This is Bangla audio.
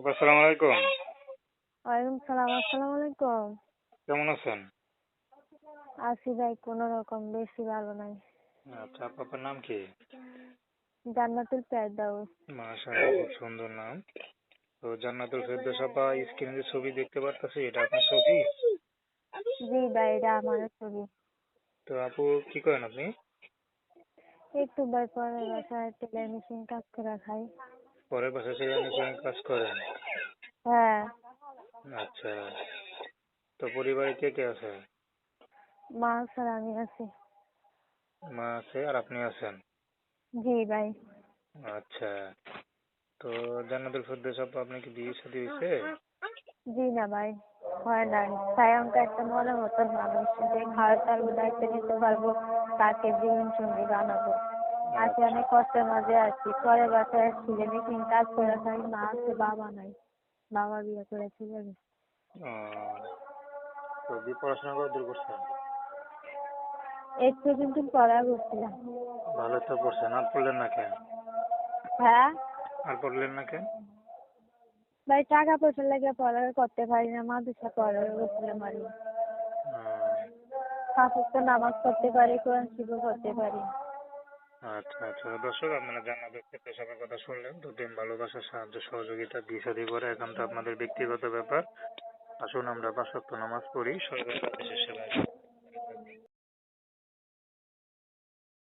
আসসালামু আলাইকুম। ওয়ালাইকুম সালাম আসসালামু আলাইকুম। কেমন আছেন? আছি ভাই কোনো রকম বেশি ভালো নাই। আচ্ছা আপনার নাম কি? জান্নাতুল ফেরদাউস। মাশাআল্লাহ খুব সুন্দর নাম। তো জান্নাতুল ফেরদৌস আপা স্ক্রিনে যে ছবি দেখতে পারতেছি এটা আপনার ছবি? জি ভাই এটা আমার ছবি। তো আপু কি করেন আপনি? একটু ভাই বাসায় টেলার মেশিন কাজ করে খাই। পরের বাসা থেকে মেশিনে কাজ করেন হ্যাঁ। আচ্ছা। তো পরিবারে কে কে আছে? মা স্যার আমি আছি। মা আছে আর আপনি আছেন? জি ভাই। আচ্ছা। তো জান্নাতুল ফেরদৌস আপা আপনি কি বিয়ে শাদী হয়েছে জি না ভাই। হয় না সায়ংটা একটা মনের মতন মানুষ যে খাওয়ার তার দায়িত্ব নিতে পারব তাকে জীবন সঙ্গী বানাবো। আজকে অনেক কষ্টের মাঝে আছি। পরের বাসায় আসছি যে মেশিন কাজ করে খাই মা আছে বাবা নাই। বাবা বিয়ে করে চলে গেছে তো দিয়ে পড়াশোনা করে দূর করছেন এইট পর্যন্ত পড়া করছিলাম ভালো তো পড়ছেন আর পড়লেন না কেন? হ্যাঁ? আর পড়লেন না কেন? ভাই টাকা পয়সা লাগে পড়া করতে পারি না। মাদ্রাসা পড়া পারি ও, পাঁচ নামাজ পড়তে পারি কোরআন শিখও করতে পারি। আচ্ছা আচ্ছা। দর্শক, আপনারা জান্নাতের ক্ষেত্রে সবার কথা শুনলেন। তো প্রেম ভালোবাসা সাহায্য সহযোগিতা বিয়ে শাদী করে এখন তো আপনাদের ব্যক্তিগত ব্যাপার। আসুন আমরা পাঁচ নামাজ পড়ি। সরকারি দেশের সেবায়